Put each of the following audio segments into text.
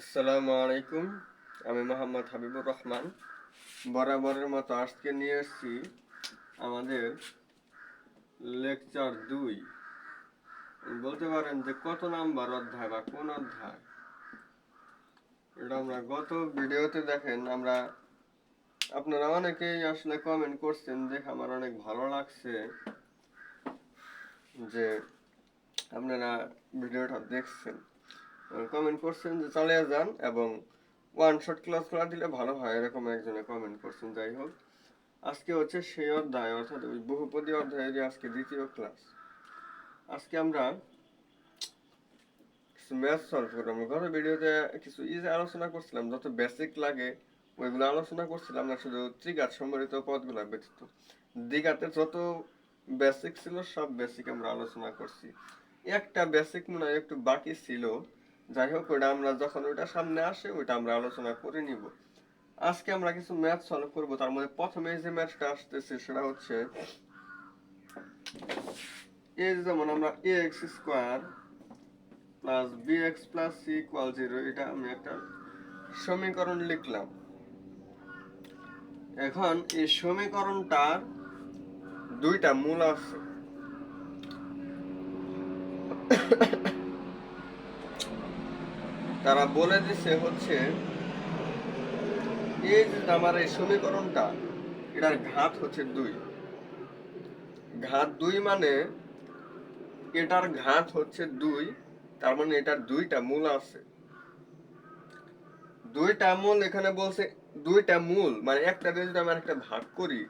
আসসালামু আলাইকুম আমি মোহাম্মদ হাবিবুর রহমান। বরাবরের মতো আজকে নিয়ে এসেছি আমাদের লেকচার দুই। বলতে পারেন যে কত নাম্বার অধ্যায় বা কোন অধ্যায়? এটা আমরা গত ভিডিওতে দেখেন, আমরা আপনারা অনেকেই আসলে কমেন্ট করছেন দেখে আমার অনেক ভালো লাগছে যে আপনারা ভিডিওটা দেখছেন। কমেন্ট করছেন যে চালিয়ে যান এবং ওয়ান শট ক্লাস করা দিলে ভালো হয়, এরকম একজনে কমেন্ট করছেন, যাই হোক। আজকে হচ্ছে সেই অধ্যায়, অর্থাৎ ওই বহুপদী অধ্যায়ের আজকে দ্বিতীয় ক্লাস আজকে আমরা ম্যাথ সলভ করব। গত ভিডিওতে কিছু ইজি আলোচনা করছিলাম, যত বেসিক লাগে, ওইগুলো আলোচনা করছিলাম না, শুধু ত্রিঘাত সম্বলিত পদগুলো ব্যতীত। দ্বিঘাতে যত বেসিক ছিল, সব বেসিক আমরা আলোচনা করছি। একটা বেসিক মনে হয় একটু বাকি ছিল। যাই হোক ওটা আমরা যখন ওটা সামনে আসে, ওইটা আমরা আলোচনা করে নিব। আজকে আমরা কিছু ম্যাথ সলভ করব, তার মধ্যে প্রথমে যে ম্যাথটা আসতেছে সেটা হচ্ছে এ যেমন আমরা a x square plus b x plus c equal zero এটা আমি একটা সমীকরণ লিখলাম। এখন এই সমীকরণটার দুইটা মূল আছে। তারা বলে দিছে হচ্ছে এই যে আমার এই সমীকরণটা, এটার ঘাত হচ্ছে দুই। ঘাত দুই মানে এটার ঘাত হচ্ছে দুই, তার মানে এটার দুইটা মূল আছে। দুইটা মূল এখানে বলছে, দুইটা মূল মানে একটা দিয়ে যদি আমরা একটা ভাগ করি,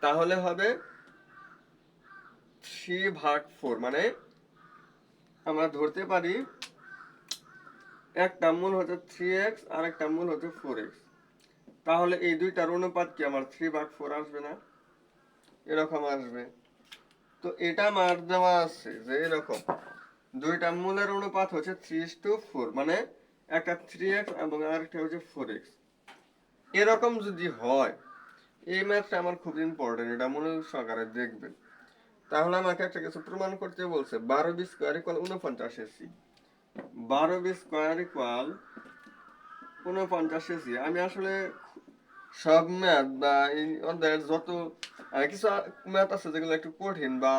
তাহলে হবে থ্রি ভাগ ফোর মানে আমরা ধরতে পারি একটা মূল হচ্ছে থ্রি এক্স আর একটা মূল হচ্ছে ফোর এক্স তাহলে এই দুইটার অনুপাত কি? আমার থ্রি ভাগ ফোর আসবে না? এরকম আসবে। তো এটা মার দেওয়া আছে যে এরকম। দুইটা মূলের অনুপাত হচ্ছে থ্রি টু ফোর মানে একটা থ্রি এক্স এবং আরেকটা হচ্ছে ফোর এক্স এরকম যদি হয়, এই ম্যাথটা আমার খুব ইম্পর্টেন্ট এটা মনে সহকারে দেখবেন। তাহলে আমাকে একটা কিছু প্রমাণ করতে বলছে, বারো বি স্কোয়ার ইকুয়াল উনপঞ্চাশ এসি বারো বি স্কোয়ার ইকুয়াল উনপঞ্চাশ এসি আমি আসলে সব ম্যাথ বা অধ্যায়ের যত কিছু ম্যাথ আছে যেগুলো একটু কঠিন বা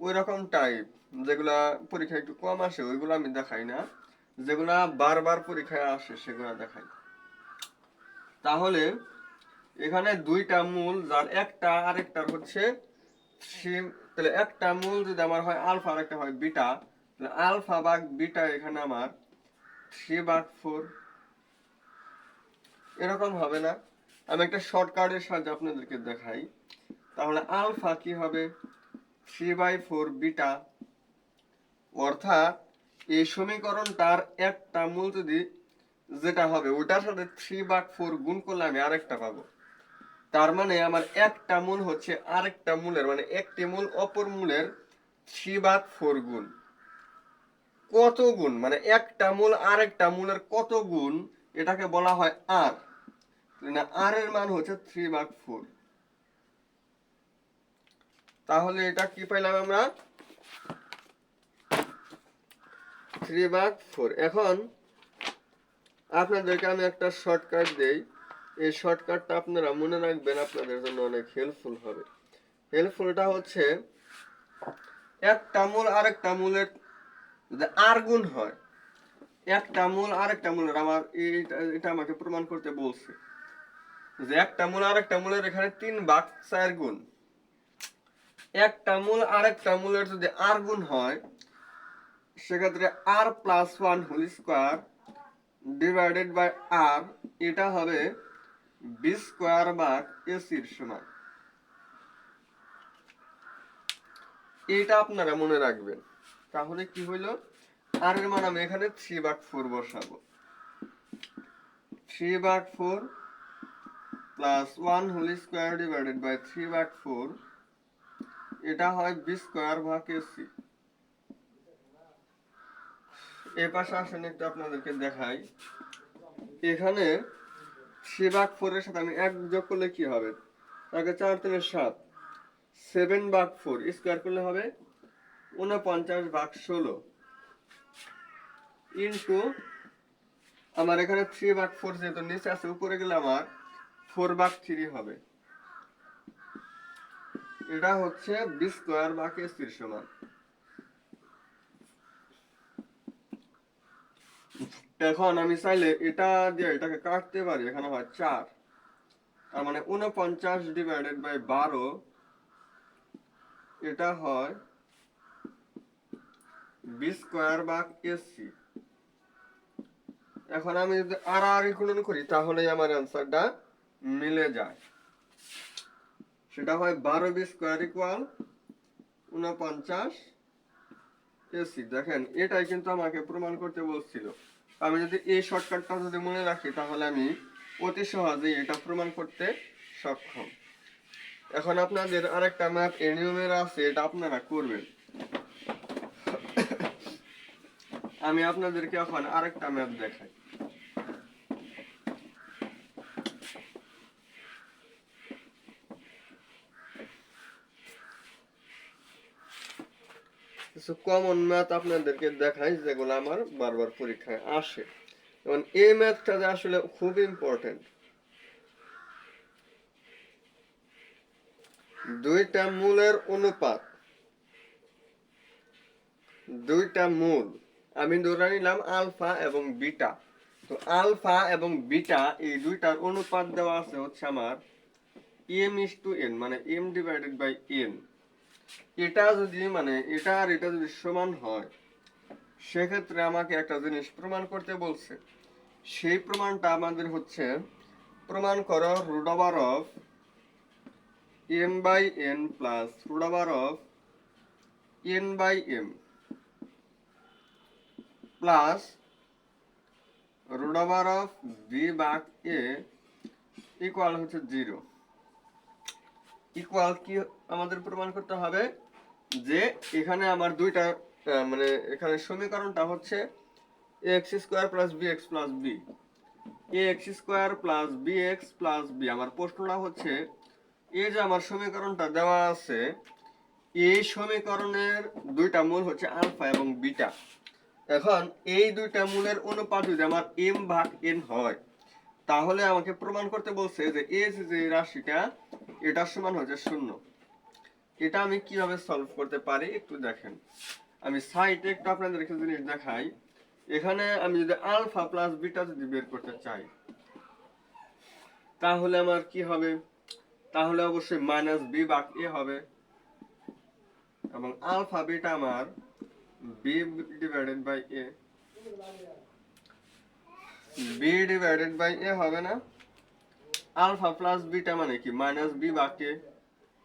ওই রকম টাইপ যেগুলা পরীক্ষায় একটু কম আসে, ওইগুলো আমি দেখাই না। যেগুলা বারবার পরীক্ষায় আসে, সেগুলো দেখাই। তাহলে এখানে দুইটা মূল, যার একটা আরেকটার হচ্ছে তাহলে একটা মূল যদি আমার হয় আলফা আর একটা হয় বিটা আলফা ভাগ বিটা এখানে আমার থ্রি ভাগ ফোর এরকম হবে না। আমি একটা শর্টকাটের সাহায্যে আপনাদেরকে দেখাই। তাহলে আলফা কি হবে? Three by four beta. অর্থাৎ এই সমীকরণটার একটা মূল যদি যেটা হবে ওটার সাথে থ্রি ভাগ ফোর গুণ করলে আমি আরেকটা পাবো। তার মানে আমার একটা মূল হচ্ছে আরেকটা মূলের মানে একটি মূল অপর মূলের থ্রি ভাগ ফোর গুণ। কত গুণ? মানে একটা মূল আর একটা মূলের কত গুণ? এটাকে বলা হয় আর। আর এর মান হচ্ছে থ্রি ভাগ ফোর তাহলে এটা কি পাইলাম আমরা? থ্রি ভাগ ফোর এখন আপনাদেরকে আমি একটা শর্টকাট দেই। এই শর্টকাটটা আপনারা মনে রাখবেন, আপনাদের জন্য অনেক হেল্পফুল হবে। হেল্পফুলটা হচ্ছে একটা মূল, আরেকটা মূলের যদি আর গুণ হয়। একটা মূল আরেকটা মূলের আমার এটা আমাকে প্রমাণ করতে বলছে যে একটা মূল আরেকটা মূলের এখানে তিন ভাগ চার গুণ। একটা মূল আরেকটা মূলের যদি আর গুণ হয়, সেক্ষেত্রে r plus one whole square divided by r এটা হবে বি স্কোয়ার ভাগ এসির সমান। এটা আপনারা মনে রাখবেন। তাহলে কি হইল? আর এর মান আমি এখানে থ্রি বাট ফোর বসাবো। Three but four plus one whole square divided by three ভাগ ফোর এটা হয় বি স্কোয়ার ভাগ এসি এ পাশে আসেন একটু আপনাদেরকে দেখাই। এখানে থ্রি ভাগ ফোরের সাথে আমি এক যোগ করলে কি হবে? তাকে চার তিনের সাত। সেভেন ভাগ ফোর স্কোয়ার করলে হবে উনপঞ্চাশ ভাগ ষোলো। ইন্টু, আমার এখানে থ্রি ভাগ ফোর যেহেতু নিচে আছে, উপরে গেলে আমার ফোর ভাগ থ্রি হবে। এটা হচ্ছে বি স্কোয়ার ভাগ এসির সমান। এখন আমি চাইলে এটা দিয়ে এটাকে কাটতে পারি, এখানে হয় চার। তার মানে উনপঞ্চাশ ডিভাইডেড বাই বারো, এটা হয় বি স্কোয়ার ভাগ এসি এখন আমি যদি আর আর গুণন করি তাহলে আমার অ্যান্সারটা মিলে যায়। সেটা হয় বারো বি স্কোয়ার ইকুয়াল উনপঞ্চাশ এসি দেখেন, এটাই কিন্তু আমাকে প্রমাণ করতে বলছিল। আমি যদি এই শর্টকাটটা যদি মনে রাখি, তাহলে আমি অতি সহজেই এটা প্রমাণ করতে সক্ষম। এখন আপনাদের আরেকটা ম্যাথ এ নিয়মের আছে, এটা আপনারা করবেন। আমি আপনাদেরকে এখন আরেকটা ম্যাপ দেখাই। কিছু কমন ম্যাথ আপনাদেরকে দেখাই, যেগুলো আমার বারবার পরীক্ষায় আসে। এবং এই ম্যাথটা যে আসলে খুব ইম্পর্টেন্ট দুইটা মূলের অনুপাত। দুইটা মূল। আমি ধরে নিলাম আলফা এবং বিটা। তো আলফা এবং বিটা এই দুইটার অনুপাত দেওয়া আছে হচ্ছে আমার এম ইস টু এন মানে এম ডিভাইডেড বাই এন এটা যদি মানে এটা আর এটা যদি সমান হয়, সেক্ষেত্রে আমাকে একটা জিনিস প্রমাণ করতে বলছে। সেই প্রমাণটা আমাদের হচ্ছে প্রমাণ করো root over of m by n plus root over of n by m plus root over of b back a equal হচ্ছে জিরো ইকুয়াল কি আমাদের প্রমাণ করতে হবে? যে এখানে আমার দুইটা মানে এখানে সমীকরণটা হচ্ছে a x square plus b x plus b a x square plus b x plus b আমার প্রশ্নটা হচ্ছে, এই যে আমার সমীকরণটা দেওয়া আছে, এই সমীকরণের দুইটা মূল হচ্ছে আলফা এবং বিটা এখন এই দুইটা মূলের অনুপাত যদি আমার এম ভাগ এন হয়, তাহলে আমাকে প্রমাণ করতে বলছে যে এই যে রাশিটা, এটার সমান হচ্ছে শূন্য। এটা আমি কীভাবে সলভ করতে পারি একটু দেখেন। আমি সাইটে একটু আপনাদের একটা জিনিস দেখাই। এখানে আমি যদি আলফা প্লাস বিটা যদি বের করতে চাই, তাহলে আমার কি হবে? তাহলে অবশ্যই মাইনাস বি বাক এ হবে। এবং আলফা বিটা আমার b divided by a b divided by a হবে না। আলফা প্লাস বিটা মানে কি? মাইনাস বি বাকে।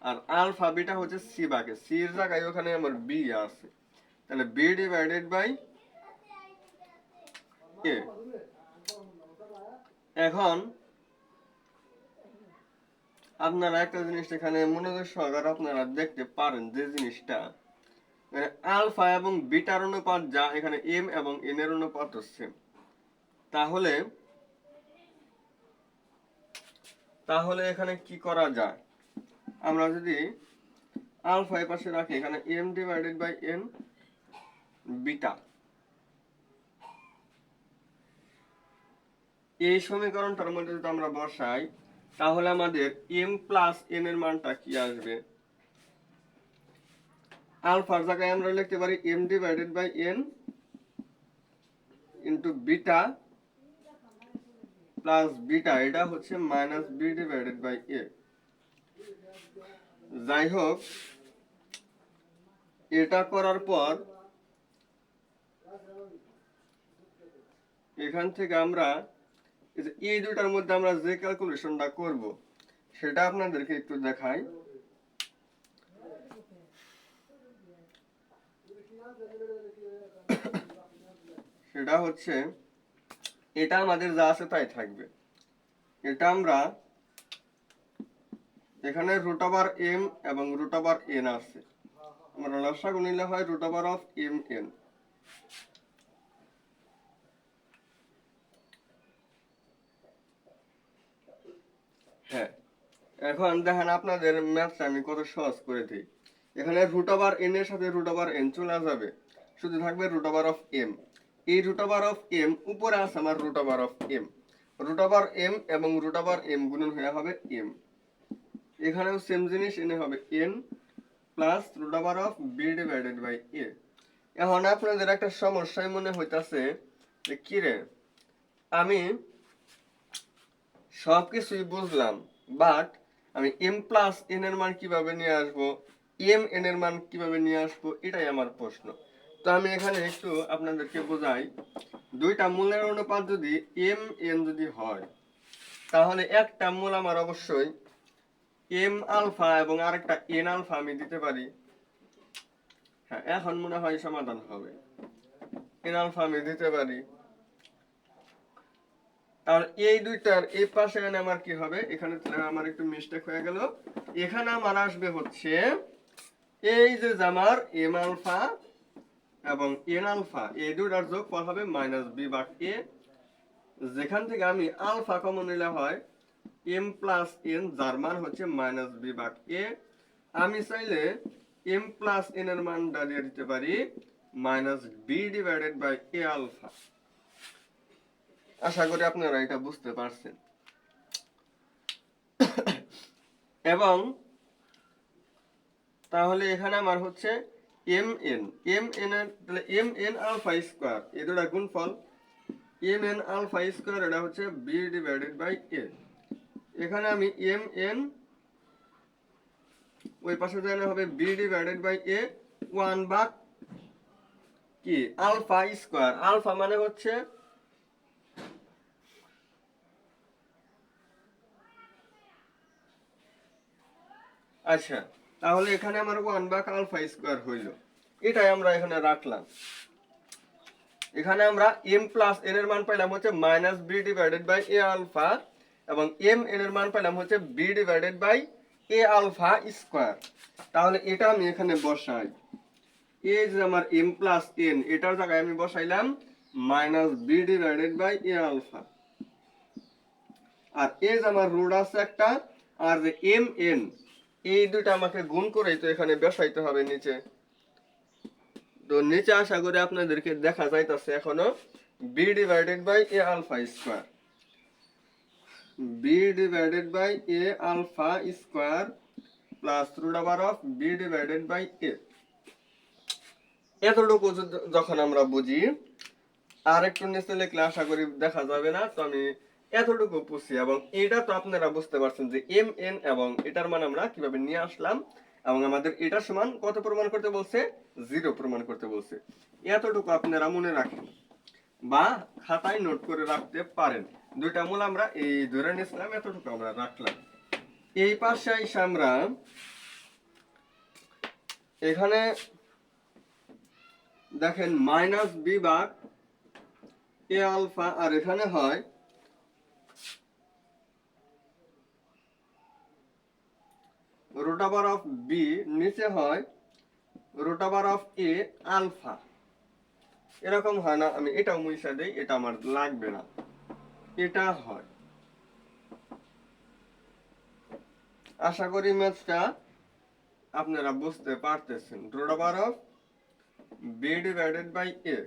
আর আলফা বিটা হচ্ছে সি বাকে। সি এর জায়গায় ওখানে আমার বি আছে। তাহলে বি ডিভাইডেড বাই এ এখন আপনারা একটা জিনিস এখানে মনোযোগ সহকারে আপনারা দেখতে পারেন যে জিনিসটা। আলফা এবং বিটার অনুপাত যা এখানে এম এবং এন এর অনুপাত হচ্ছে। তাহলে তাহলে এখানে কি করা যায়? আমরা যদি আলফা এর পাশে রাখি, এখানে m divided by n beta. এই সমীকরণটার মধ্যে যদি আমরা বসাই, তাহলে আমাদের এম প্লাস এন এর মানটা কি আসবে? আলফার জায়গায় আমরা লিখতে পারি m divided by n into beta plus beta এটা হচ্ছে minus b divided by a যাই হোক এটা করার পর এখান থেকে আমরা এই দুটার মধ্যে আমরা যে ক্যালকুলেশনটা করব, সেটা আপনাদেরকে একটু দেখাই। সেটা হচ্ছে, এটা আমাদের যা আছে তাই থাকবে। এটা আমরা এখানে রুট ওভার এম এবং রুট ওভার এন আছে। আমরা লসাগু নিলে হয় root over of m n হ্যাঁ এখন দেখেন আপনাদের ম্যাথটা আমি কত সহজ করে দিই। এখানে রুট ওভার এন এর সাথে রুট ওভার এন চলে যাবে শুধু থাকবে রুট ওভার অফ এম এই রুট ওভার অফ এম উপরে আছে আমার root over of m root over m এবং রুট ওভার এম গুণন হয়ে হবে এম এখানেও সেম জিনিস, এনে হবে n plus root over of b divided by a এখন আপনাদের একটা সমস্যায় মনে হইতাছে যে, কি রে? আমি সব কিছুই বুঝলাম বাট আমি এম প্লাস এন এর মান কীভাবে নিয়ে আসব? এম এন এর মান কীভাবে নিয়ে আসব, এটাই আমার প্রশ্ন। তো আমি এখানে একটু আপনাদেরকে বোঝাই। দুইটা মূলের অনুপাত যদি এম এন যদি হয়, তাহলে একটা মূল আমার অবশ্যই এম আলফা এবং আরেকটা এন আলফা আমি দিতে পারি। হ্যাঁ এখন মনে হয় সমাধান হবে। এন আলফা আমি দিতে পারি। আর এই দুইটার এই পাশে আমার কি হবে? এখানে আমার একটু মিস্টেক হয়ে গেল। এখানে আমার আসবে হচ্ছে এই যে আমার এম আলফা এবং এন আলফা, এই দুটার যোগফল হবে মাইনাস বি বাক এ। যেখান থেকে আমি আলফা কমন নিলে হয়, এম প্লাস এন, যার মান হচ্ছে মাইনাস বি বাক এ। আমি চাইলে এম প্লাস এন এর মানটা দিয়ে দিতে পারি, minus b divided by a alpha. আশা করি আপনারা এটা বুঝতে পারছেন। এবং তাহলে এখানে আমার হচ্ছে এম এন এম এন তাহলে এম এন আলফা স্কোয়ার এ দুটা গুণফল এম এন আলফা স্কোয়ার এটা হচ্ছে বি ডিভাইডেড বাই এ এখানে আমি এম এন ওই পাশে জানা হবে b divided by a one back কি? আলফা স্কোয়ার আলফা মানে হচ্ছে আচ্ছা তাহলে এখানে আমার ওয়ান বাক আলফা স্কোয়ার হইল। এটাই আমরা এখানে রাখলাম। এখানে আমরা এম প্লাস এন এর মান পাইলাম হচ্ছে minus b divided by a alpha এবং এম এন এর মান পাইলাম হচ্ছে b divided by a alpha square তাহলে এটা আমি এখানে বসাই। এ যে আমার এম প্লাস এন এটার জায়গায় আমি বসাইলাম minus b divided by a alpha আর এই যে আমার রুট আছে একটা, আর যে এম এন এই দুইটা আমাকে গুণ করেই তো এখানে বসাইতে হবে নিচে। তো নিচে আশা করি আপনাদেরকে দেখা যাইতেছে এখনও। B divided by a alpha square b divided by a alpha square plus root over of b divided by a এতটুকু যখন আমরা বুঝি, আর একটু নিচে লিখলে আশা করি দেখা যাবে না, তো আমি এতটুকু পুষি এবং এটা তো আপনারা বুঝতে পারছেন যে এম এন এবং এটার মান আমরা কীভাবে নিয়ে আসলাম এবং আমাদের এটার সমান কত প্রমাণ করতে বলছে? জিরো প্রমাণ করতে বলছে। এতটুকু আপনারা মনে রাখেন বা খাতায় নোট করে রাখতে পারেন। দুইটা মূল আমরা এই ধরে নিয়েছিলাম, এতটুকু আমরা রাখলাম। এই পাশে আমরা এখানে দেখেন মাইনাস বি এ আলফা আর এখানে হয় রুট ওভার অফ বি নিচে হয় root over of a alpha. এরকম হয় না, আমি এটাও মুইসা দেই, এটা আমার লাগবে না। এটা হয়। আশা করি ম্যাথটা আপনারা বুঝতে পারতেছেন। Root over of b divided by a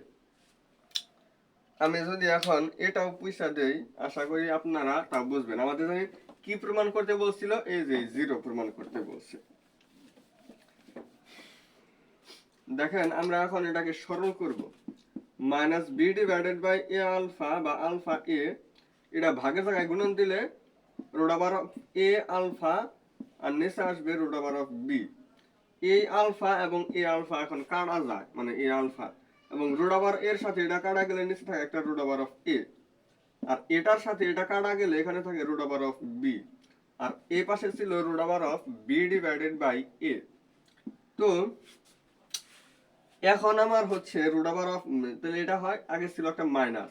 আমি যদি এখন এটাও পয়সা দেই, আশা করি আপনারা তা বুঝবেন। আমাদের কি প্রমাণ করতে বলছিল? এই যে জিরো প্রমাণ করতে বলছে। দেখেন, আমরা এখন এটাকে সরল করব। Minus b divided by a alpha বা আলফা এ, এটা ভাগের জায়গায় গুণন দিলে root over of a alpha আর নিচে আসবে root over of b. A alpha এবং এ আলফা এখন কাটা যায় মানে এ আলফা। এবং ওভার এর সাথে এটা কাটা গেলে নিচে থাকে একটা ওভার অফ এ। আর এটার সাথে এটা কাটা গেলে এখানে থাকে রুট ওভার অফ বি আর এ পাশে ছিল root over of b divided by a তো এখন আমার হচ্ছে রুট ওভার অফ তাহলে এটা হয়, আগে ছিল একটা minus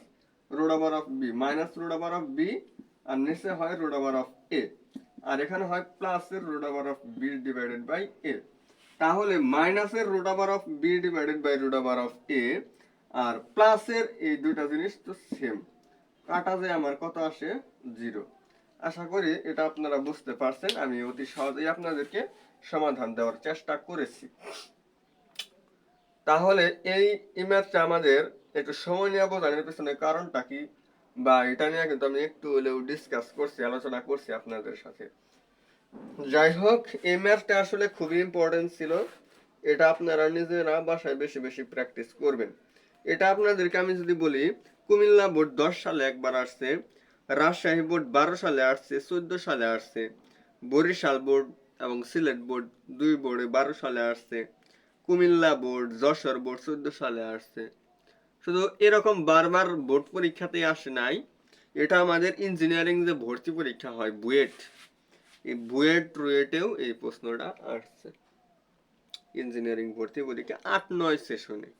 root over of b minus root over of b আর নিচে হয় রুট ওভার অফ এ আর এখানে হয় প্লাসের root over of b divided by a তাহলে মাইনাসের root over of b divided by root over of a আর প্লাসের এই দুইটা জিনিস তো সেম কাটা যায় আমার, কত আসে? জিরো। আশা করি এটা আপনারা বুঝতে পারছেন। আমি অতি সহজেই আপনাদেরকে সমাধান দেওয়ার চেষ্টা করেছি। তাহলে এই ইমেজটা আমাদের একটু সময় নিয়ে বোঝানোর পেছনে কারণটা কি? বা এটা নিয়ে কিন্তু আমি একটু হলেও ডিসকাস করছি, আলোচনা করছি আপনাদের সাথে। যাই হোক, এই ম্যাথটা আসলে খুবই ইম্পর্টেন্ট ছিল। এটা আপনারা নিজেরা বাসায় বেশি বেশি প্র্যাকটিস করবেন। এটা আপনাদেরকে আমি যদি বলি কুমিল্লা বোর্ড দশ সালে একবার আসছে, রাজশাহী বোর্ড বারো সালে আসছে, চোদ্দ সালে আসছে, বরিশাল বোর্ড এবং সিলেট বোর্ড দুই বোর্ডে বারো সালে আসছে, কুমিল্লা বোর্ড, যশোর বোর্ড চোদ্দ সালে আসছে। শুধু এরকম বারবার বোর্ড পরীক্ষাতে আসে নাই, এটা আমাদের ইঞ্জিনিয়ারিং যে ভর্তি পরীক্ষা হয়, বুয়েট। এই বুয়েট রুয়েটেও এই প্রশ্নটা আসছে। ইঞ্জিনিয়ারিং ভর্তি পরীক্ষা আট নয় সেশনে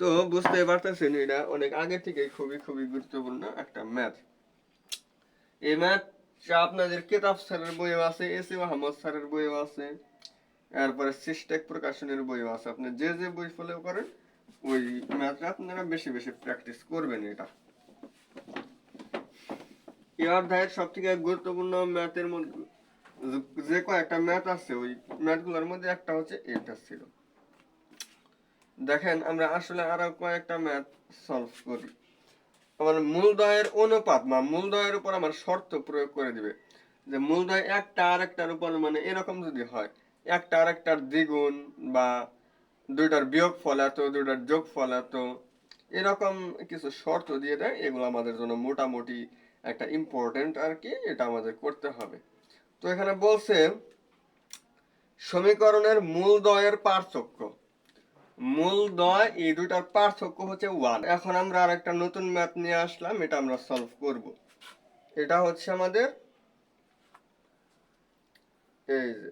তো বুঝতে পারতেছেন এটা, অনেক আগে থেকে খুবই খুবই গুরুত্বপূর্ণ একটা ম্যাথ। এই ম্যাথ আপনাদের কেতাব স্যারের বইও আছে, এস এ মাহমদ স্যারের বইও আছে, এরপরে সিস্টেক প্রকাশনের বইও আছে। আপনি যে যে বই ফলো করেন, ওই ম্যাথটা আপনারা বেশি বেশি প্র্যাকটিস করবেন এটা। এই অধ্যায়ের সব থেকে গুরুত্বপূর্ণ ম্যাথের মধ্যে, যে কয়েকটা ম্যাথ আছে, ওই ম্যাথগুলোর মধ্যে একটা হচ্ছে এটা ছিল। দেখেন, আমরা আসলে আরও কয়েকটা ম্যাথ সলভ করি। আমার মূলদয়ের অনুপাত বা মূলদয়ের উপর আমার শর্ত প্রয়োগ করে দিবে। যে মূলদয় একটা আর একটার উপর মানে এরকম যদি হয়, একটা আর একটার দ্বিগুণ বা দুইটার বিয়োগ ফল এত, দুইটার যোগ ফল এত, এরকম কিছু শর্ত দিয়ে দেয়। এগুলো আমাদের জন্য মোটামুটি একটা ইম্পর্টেন্ট আর কি, এটা আমাদের করতে হবে। তো এখানে বলছে, সমীকরণের মূলদয়ের পার্থক্য। মূলদয় এই দুইটার পার্থক্য হচ্ছে ওয়ান এখন আমরা আর একটা নতুন ম্যাথ নিয়ে আসলাম, এটা আমরা সলভ করব। এটা হচ্ছে আমাদের এই যে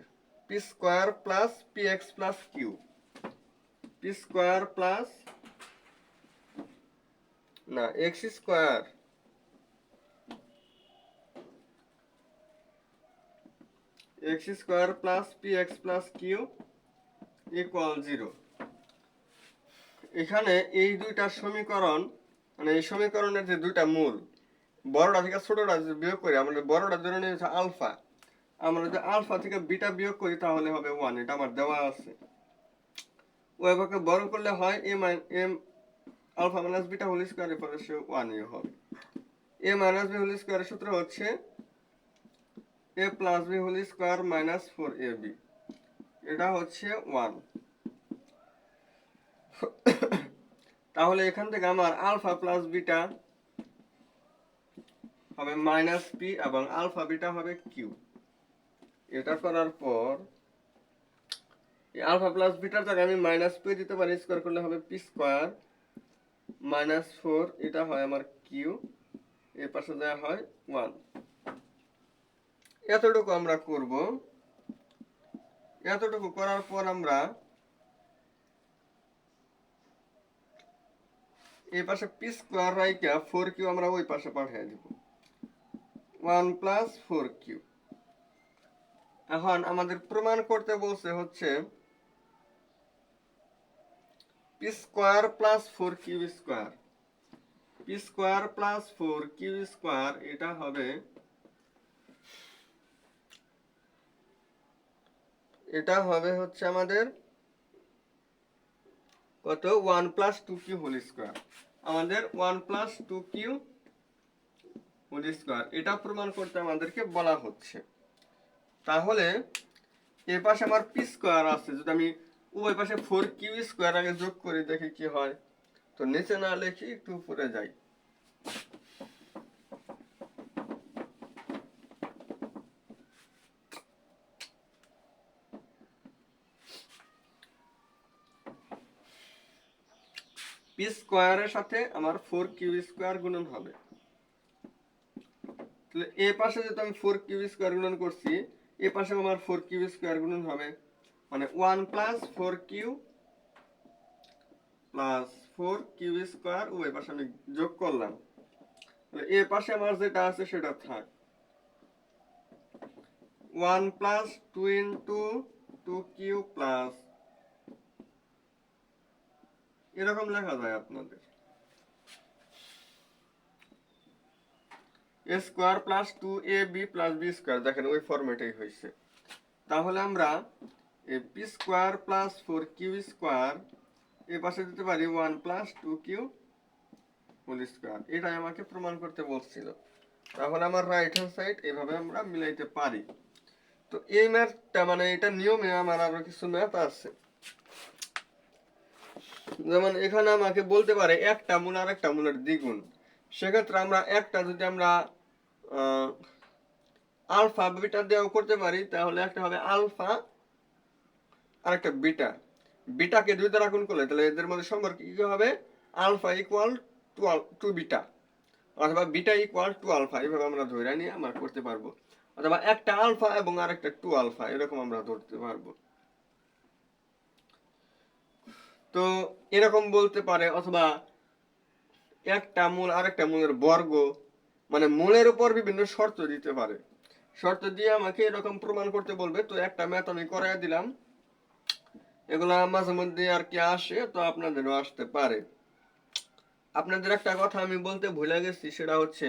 p square plus p x plus q p square plus না x square x square plus p x plus q equal zero এখানে এই দুইটা সমীকরণ মানে এই সমীকরণের যে দুইটা মূল, বড়টা থেকে ছোটটা বিয়োগ করি, আমরা বড়টা ধরে নিয়ে হচ্ছে আলফা। আমরা যদি আলফা থেকে বিটা বিয়োগ করি, তাহলে হবে ওয়ান, এটা আমার দেওয়া আছে। ওইভাবে বড় করলে হয় a mine m alpha minus beta whole স্কোয়ারের পরে সে ওয়ানই হবে। এ মাইনাস বি হোল স্কোয়ারের সূত্র হচ্ছে a plus b whole square minus four a b. এটা হচ্ছে ওয়ান। তাহলে এখান থেকে আমার আলফা প্লাস বিটা হবে মাইনাস পি এবং আলফা বিটা হবে কিউ। এটা করার পর আলফা প্লাস বিটার জায়গায় আমি মাইনাস পি দিতে পারি, স্কোয়ার করলে হবে পি স্কোয়ার। মাইনাস ফোর, এটা হয় আমার কিউ, এর পাশে দেওয়া হয় ওয়ান। এতটুকু আমরা করব। এতটুকু করার পর আমরা এই পাশে পি স্কোয়ার রাইকা ফোর কিউ আমরা ওই পাশে পাঠিয়ে দিব। ওয়ান প্লাস ফোর কিউ এখন আমাদের প্রমাণ করতে বলছে হচ্ছে p square plus four q square p square plus four q square এটা হবে এটা হবে হচ্ছে আমাদের কত? One plus two q whole square আমাদের one plus two q whole square এটা প্রমাণ করতে আমাদেরকে বলা হচ্ছে। তাহলে এ পাশে আমার পি স্কোয়ার আছে। যদি আমি উভয় পাশে ফোর কিউ স্কোয়ার আগে যোগ করি, দেখি কি হয়। তো নিচে না লেখি, একটু উপরে যাই। পি স্কোয়ারের সাথে আমার ফোর কিউ স্কোয়ার গুণন হবে। তাহলে এ পাশে যেহেতু আমি ফোর কিউ স্কোয়ার গুণন করছি, এ পাশে আমার ফোর কিউ স্কোয়ার গুণন হবে। মানে one plus four q plus four q square ওই পাশে আমি যোগ করলাম। এ পাশে আমার যেটা আছে সেটা থাক। One plus two into two q plus এরকম লেখা যায় আপনাদের। A square plus two a b plus b square দেখেন ওই ফরম্যাটেই হয়েছে তাহলে আমরা এ p square plus four q square এ পাশে দিতে পারি one plus two q whole square এটাই আমাকে প্রমাণ করতে বলছিল। তাহলে আমার রাইট হ্যান্ড সাইড এভাবে আমরা মিলাইতে পারি। তো এই ম্যাথটা মানে এটা নিয়মে আমার আরও কিছু ম্যাথ আছে। যেমন এখানে আমাকে বলতে পারে একটা মূল আর একটা মূলের দ্বিগুণ। সেক্ষেত্রে আমরা একটা যদি আমরা আলফা বিটা দিয়েও করতে পারি, তাহলে একটা হবে আলফা আর একটা বিটা। বিটাকে দুই দ্বারা গুণ করলে তাহলে এদের মধ্যে সম্পর্ক কি হবে? Alpha equal to two beta. অথবা বিটা ইকুয়াল টু আলফা, এইভাবে আমরা ধরে নিয়ে আমরা করতে পারব। অথবা একটা আলফা এবং আরেকটা টু আলফা, এরকম আমরা ধরতে পারব। তো এরকম বলতে পারে অথবা একটা মূল, আরেকটা মূলের বর্গ মানে মূলের উপর বিভিন্ন শর্ত দিতে পারে। শর্ত দিয়ে আমাকে এরকম প্রমাণ করতে বলবে, তো একটা ম্যাথ আমি করাই দিলাম। এগুলা মাঝে মধ্যে আর কি আসে, তো আপনাদেরও আসতে পারে। আপনাদের একটা কথা আমি বলতে ভুলে গেছি, সেটা হচ্ছে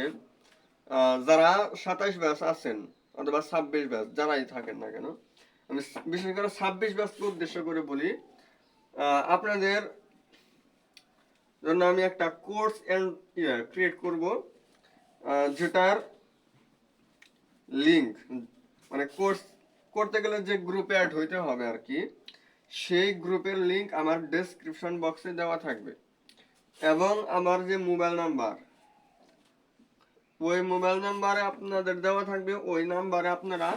যারা সাতাইশ ব্যাস আছেন, অথবা ছাব্বিশ ব্যাস, যারাই থাকেন না কেন, আমি বিশেষ করে ছাব্বিশ ব্যাচকে উদ্দেশ্য করে বলি আপনাদের জন্য আমি একটা কোর্স এন্ড ক্রিয়েট করব যেটার লিঙ্ক মানে কোর্স করতে গেলে যে গ্রুপে অ্যাড হইতে হবে আর কি, সেই গ্রুপের লিঙ্ক আমার ডেসক্রিপশন বক্সে দেওয়া থাকবে। এবং আমার যে মোবাইল নাম্বার ওই মোবাইল নাম্বারে আপনাদের দেওয়া থাকবে, ওই নাম্বারে আপনারা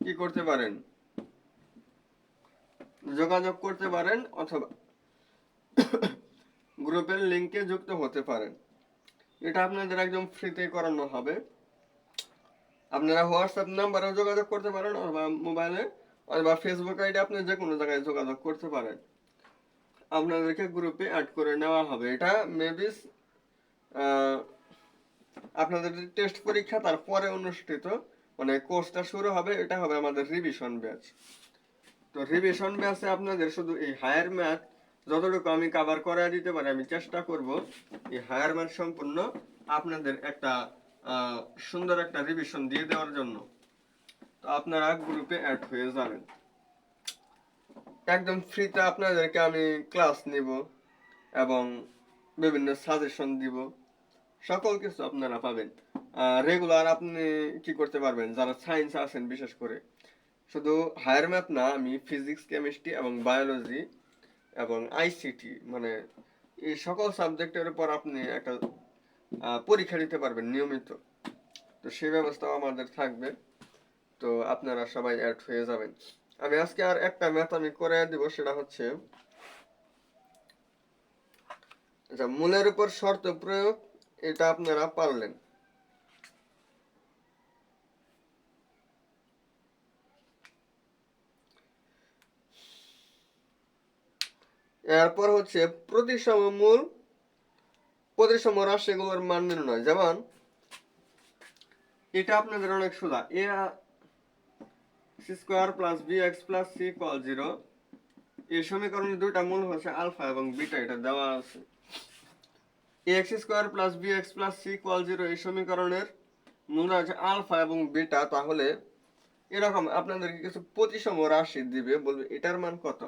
কি করতে পারেন? যোগাযোগ করতে পারেন অথবা গ্রুপের লিঙ্কে যুক্ত হতে পারেন। এটা আপনাদের একদম ফ্রিতে করানো হবে। আপনারা হোয়াটসঅ্যাপ নাম্বারেও যোগাযোগ করতে পারেন অথবা মোবাইলে অথবা ফেসবুক আইডি আপনি যে কোনো জায়গায় যোগাযোগ করতে পারেন। আপনাদেরকে গ্রুপে অ্যাড করে নেওয়া হবে। এটা মেবি আপনাদের টেস্ট পরীক্ষা তারপরে অনুষ্ঠিত মানে কোর্সটা শুরু হবে। এটা হবে আমাদের রিভিশন ব্যাচ তো রিভিশন ব্যাচে আপনাদের শুধু এই হায়ার ম্যাথ যতটুকু আমি কভার করে দিতে পারি, আমি চেষ্টা করব এই হায়ার ম্যাথ সম্পূর্ণ আপনাদের একটা সুন্দর একটা রিভিশন দিয়ে দেওয়ার জন্য। তো আপনারা গ্রুপে অ্যাড হয়ে যাবেন। একদম ফ্রিতে আপনাদেরকে আমি ক্লাস নিব এবং বিভিন্ন সাজেশন দিব। সকল কিছু আপনারা পাবেন। রেগুলার আপনি কি করতে পারবেন? যারা সায়েন্স আছেন, বিশেষ করে শুধু হায়ার ম্যাথ না, আমি ফিজিক্স, কেমিস্ট্রি এবং বায়োলজি এবং আইসিটি মানে এই সকল সাবজেক্টের উপর আপনি একটা পরীক্ষা দিতে পারবেন নিয়মিত। তো সেই ব্যবস্থাও আমাদের থাকবে। তো আপনারা সবাই অ্যাড হয়ে যাবেন। আমি আজকে আর একটা ম্যাথ আমি করে দিব, সেটা হচ্ছে আচ্ছা মূলের উপর শর্ত প্রয়োগ, এটা আপনারা পারলেন। এরপর হচ্ছে প্রতিসম মূল, প্রতিসম রাশিগুলোর মান নির্ণয়। যেমন, এটা আপনাদের অনেক সোজা। A square plus b x plus c equal zero এই সমীকরণের দুইটা মূল হচ্ছে আলফা এবং বিটা, এটা দেওয়া আছে। X square plus b x plus c equal zero এই সমীকরণের মূল আছে আলফা এবং বিটা। তাহলে, এরকম আপনাদেরকে কিছু প্রতিসম রাশি দিবে, বলবে এটার মান কত?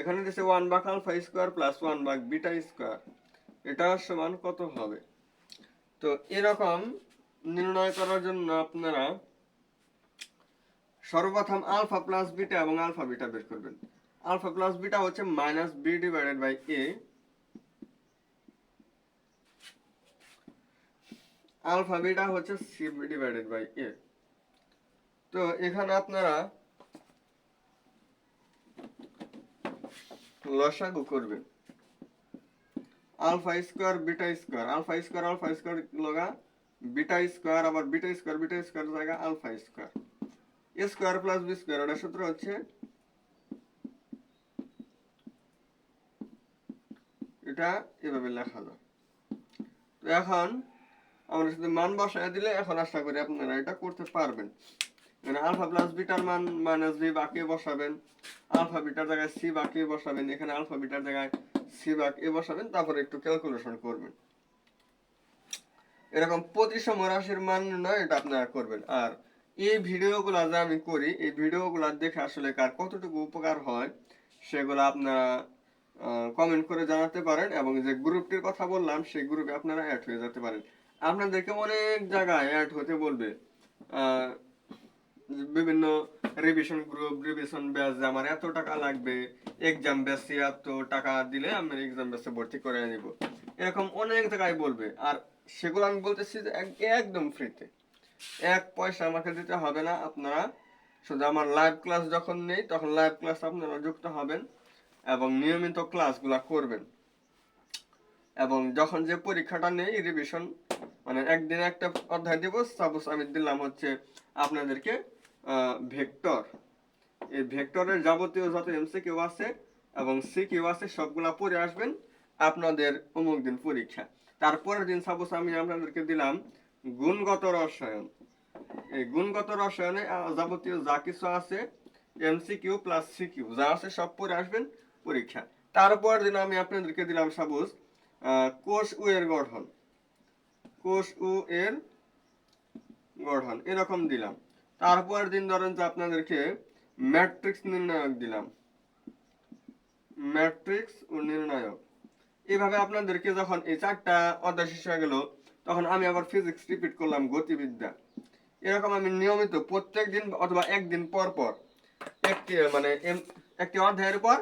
এখানে দিচ্ছে one back alpha square plus one back beta square এটা সমান কত হবে? তো এরকম নির্ণয় করার জন্য আপনারা সর্বপ্রথম আলফা প্লাস বিটা এবং আলফা বিটা বের করবেন। আলফা প্লাস বিটা হচ্ছে minus b divided by a alpha beta হচ্ছে সি ডিভাইডেড বাই এ তো এখানে আপনারা লসাগু করবেন alpha square, beta square. Alpha square alpha square লগা বিটা স্কোয়ার, আবার বিটা স্কোয়ার বিটা স্কোয়ার জায়গা alpha square. A square plus b square ওটা সূত্র হচ্ছে এটা এভাবে লেখা যায়। তো এখন আমরা শুধু মান বসায় দিলে এখন আশা করি আপনারা এটা করতে পারবেন। আলফা প্লাস বিটার মান মাইনাস বি বাকি বসাবেন আলফা বিটার জায়গায় সি বাকি বসাবেন এখানে আলফা বিটার জায়গায় সি বাকি এ বসাবেন তারপরে একটু ক্যালকুলেশন করবেন। এরকম প্রতিসম রাশির মান নয় এটা আপনারা করবেন। আর এই ভিডিওগুলো যে আমি করি এই ভিডিওগুলো দেখে আসলে কার কতটুকু উপকার হয় সেগুলো আপনারা কমেন্ট করে জানাতে পারেন এবং যে গ্রুপটির কথা বললাম সেই গ্রুপে আপনারা অ্যাড হয়ে যেতে পারেন। আপনাদেরকে অনেক জায়গায় অ্যাড হতে বলবে। আহ, বিভিন্ন রিভিশন গ্রুপ রিভিশন ব্যাচ আমার এত টাকা লাগবে এক্সাম ব্যাচে এত টাকা দিলে আমি এক্সাম ব্যাচে ভর্তি করে নিব। এরকম অনেক জায়গায় বলবে। আর সেগুলো আমি বলতেছি যে একদম ফ্রিতে এক পয়সা আমাকে দিতে হবে না আপনারা। শুধু আমার লাইভ ক্লাস যখন নেই, তখন লাইভ ক্লাস আপনারা যুক্ত হবেন এবং নিয়মিত ক্লাসগুলো করবেন। এবং যখন যে পরীক্ষাটা নেই রিভিশন মানে একদিন একটা অধ্যায় দেব সাপোজ আমি দিলাম হচ্ছে আপনাদেরকে ভেক্টর। এই ভেক্টরের যাবতীয় যত এমসিকিউ আছে এবং সিকিউ আছে সবগুলা পড়ে আসবেন আপনাদের অমুক দিন পরীক্ষা। তারপরের দিন সাপোজ আমি আপনাদেরকে দিলাম গুণগত রসায়ন। এই গুণগত রসায়নে যাবতীয় যা কিছু আছে এমসিকিউ প্লাস সিকিউ যা আছে সব পড়ে আসবেন পরীক্ষা। তারপর দিন আমি আপনাদেরকে দিলাম সাপোজ কোষ উ এর গঠন। কোষ উ এর গঠন, এরকম দিলাম। তারপর দিন ধরেন যে আপনাদেরকে ম্যাট্রিক্স নির্ণায়ক দিলাম। ম্যাট্রিক্স ও নির্ণায়ক। এইভাবে আপনাদেরকে যখন এই চারটা অধ্যায় শেষ হয়ে গেল, তখন আমি আবার ফিজিক্স রিপিট করলাম গতিবিদ্যা। এরকম আমি নিয়মিত প্রত্যেক দিন অথবা একদিন পর পর একটি মানে একটি অধ্যায়ের পর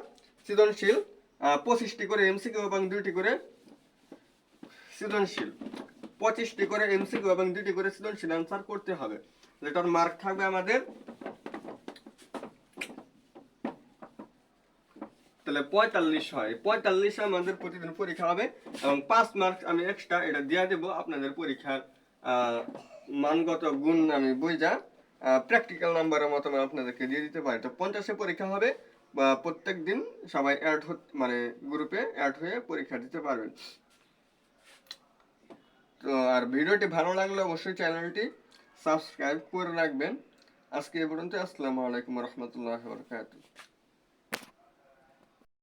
সৃজনশীল পঁচিশটি করে এমসিকিউ এবং দুইটি করে সৃজনশীল। পঁচিশটি করে এমসিকিউ এবং দুইটি করে সৃজনশীল অ্যান্সার করতে হবে। যেটার মার্ক থাকবে আমাদের। তাহলে পঁয়তাল্লিশ হয়। পঁয়তাল্লিশ আমাদের প্রতিদিন পরীক্ষা হবে এবং পাঁচ মার্ক আমি এক্সট্রা এটা দিয়ে দেবো আপনাদের পরীক্ষার মানগত গুণ আমি বুঝা প্র্যাকটিক্যাল নাম্বারের মতো আমি আপনাদেরকে দিয়ে দিতে পারি। তো পঞ্চাশে পরীক্ষা হবে বা প্রত্যেক দিন সবাই অ্যাড মানে গ্রুপে অ্যাড হয়ে পরীক্ষা দিতে পারবেন। তো আর ভিডিওটি ভালো লাগলে অবশ্যই চ্যানেলটি সাবস্ক্রাইব করে রাখবেন। আজকে এ পর্যন্ত আসসালামু আলাইকুম রহমতুল্লাহ বরকাতুহ।